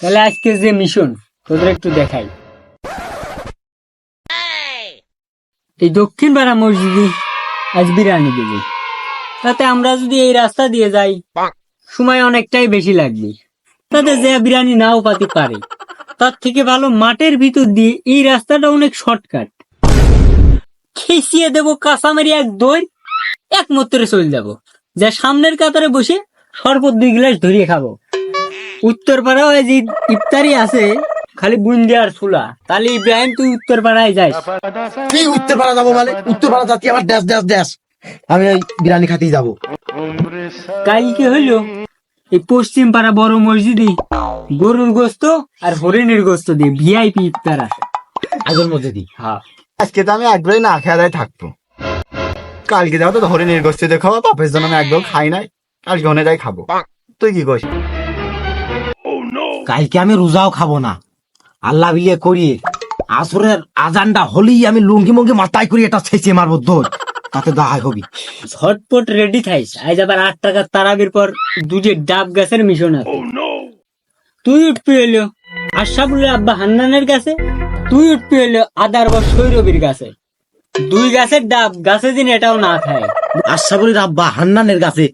তাহলে আজকে যে মিশন, তোদের একটু দেখাই। এই দক্ষিণ পাড়া মসজিদে আজ বিরিয়ানি দেবে। তাতে আমরা যদি এই রাস্তা দিয়ে যাই, সময় অনেকটাই বেশি লাগবে। তাতে যে বিরিয়ানি নাও পাতে পারে, তার থেকে ভালো মাঠের ভিতর দিয়ে এই রাস্তাটা অনেক শর্টকাট। খেসিয়ে দেবো কাঁচামারি এক দই এক মত্তরে চলে যাব। যা সামনের কাতারে বসে সরবত দুই গ্লাস ধরিয়ে খাব। উত্তর পাড়াও এই যে ইফতারি আছে খালি বুন্দি আর ছোলা তাহলে ইব্রাহিম তুই উত্তর পাড়ায় যাস। তুই উত্তর পাড়া যাব মানে? উত্তর পাড়া যাচ্ছি আমার ড্যাস ড্যাস ড্যাস আমি ওই বিরিয়ানি খাতেই যাব। কালকে হইল এই পশ্চিম পাড়া বড় মসজিদে গরুর গোস্ত আর হরিণের গোস্ত দিয়ে ভিআইপি ইফতার আছে। আগের মধ্যে দিই হ্যাঁ। আজকে তো আমি একবারই না খেয়ে দেয় থাকব। কালকে যাব তো ধরে নির্গোষ্ঠী দেখাবো বাপের জন্য আমি একবার খাই নাই। কালকে ওনে যাই খাব। তুই কি করিস কালকে আমি রোজাও খাব না। আল্লাহ বিয়ে করি আসরের আজানটা হলেই আমি লুঙ্গি মুঙ্গি মাথায় করি এটা ছেঁচে মারবো দোর তাতে দাহাই হবি। ঝটপট রেডি থাইস। আজ আবার আট টাকার তারাবির পর দুটি ডাব গাছের মিশন আছে। তুই উঠবি হইল আশাফুলের আব্বা হান্নানের কাছে তুই উঠবি হইল আদার বা সৈরবির কাছে। দুই গাছের ডাব গাছে দিন এটাও না খায়। আশাবুলির আব্বা হান্নানের কাছে।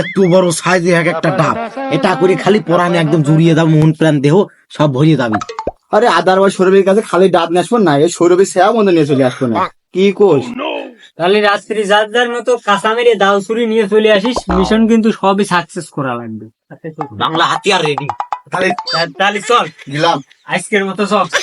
একটু বড় সাইজে এক একটা ডাব। এটা করে খালি পরানে একদম জুড়িয়ে দাও মন প্রাণ দেহ সব ভরিয়ে দাবি। আরে আদার বা সৌরভের কাছে খালি ডাব নিয়ে আসব না এই সৌরভের সেবা বন্ধ নিয়ে চলে আসব না। কি কোষ তাহলে রাত্রি যার যার মতো কাঁচা মেরে দাও ছুরি নিয়ে চলে আসিস মিশন কিন্তু সবই সাকসেস করা লাগবে। বাংলা হাতিয়ার রেডি তাহলে তাহলে চল। দিলাম আজকের মতো চল।